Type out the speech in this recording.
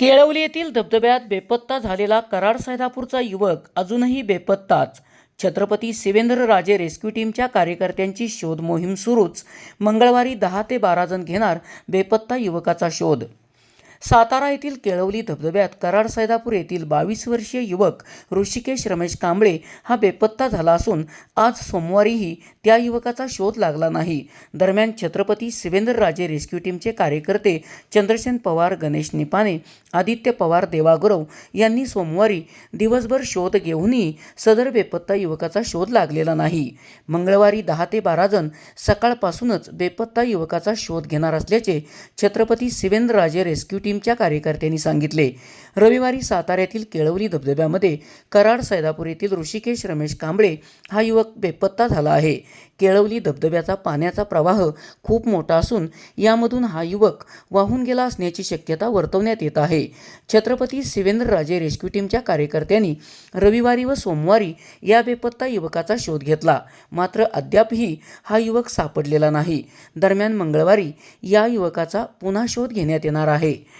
केळवली येथील धबधब्यात बेपत्ता झालेला कराड सैदापूरचा युवक अजूनही बेपत्ताच. छत्रपती शिवेंद्र राजे रेस्क्यू टीमच्या कार्यकर्त्यांची शोध मोहीम सुरूच. मंगळवारी दहा ते बारा जण घेणार बेपत्ता युवकाचा शोध. सातारा येथील केळवली धबधब्यात कराड सैदापूर येथील बावीस वर्षीय युवक ऋषिकेश रमेश कांबळे हा बेपत्ता झाला असून आज सोमवारीही त्या युवकाचा शोध लागला नाही. दरम्यान छत्रपती शिवेंद्र राजे रेस्क्यू टीमचे कार्यकर्ते चंद्रसेन पवार गणेश निपाने आदित्य पवार देवागुरव यांनी सोमवारी दिवसभर शोध घेऊनही सदर बेपत्ता युवकाचा शोध लागलेला नाही. मंगळवारी दहा ते बारा जण सकाळपासूनच बेपत्ता युवकाचा शोध घेणार असल्याचे छत्रपती शिवेंद्र राजे रेस्क्यू टीमच्या कार्यकर्त्यांनी सांगितले. रविवारी साताऱ्यातील केळवली धबधब्यामध्ये कराड सैदापूर येथील ऋषिकेश रमेश कांबळे हा युवक बेपत्ता झाला आहे. केळवली धबधब्याचा पाण्याचा प्रवाह खूप मोठा असून यामधून हा युवक वाहून गेला असण्याची शक्यता वर्तवण्यात येत आहे. छत्रपती शिवेंद्र राजे रेस्क्यू टीमच्या कार्यकर्त्यांनी रविवारी व सोमवारी या बेपत्ता युवकाचा शोध घेतला. मात्र अद्यापही हा युवक सापडलेला नाही. दरम्यान मंगळवारी या युवकाचा पुन्हा शोध घेण्यात येणार आहे.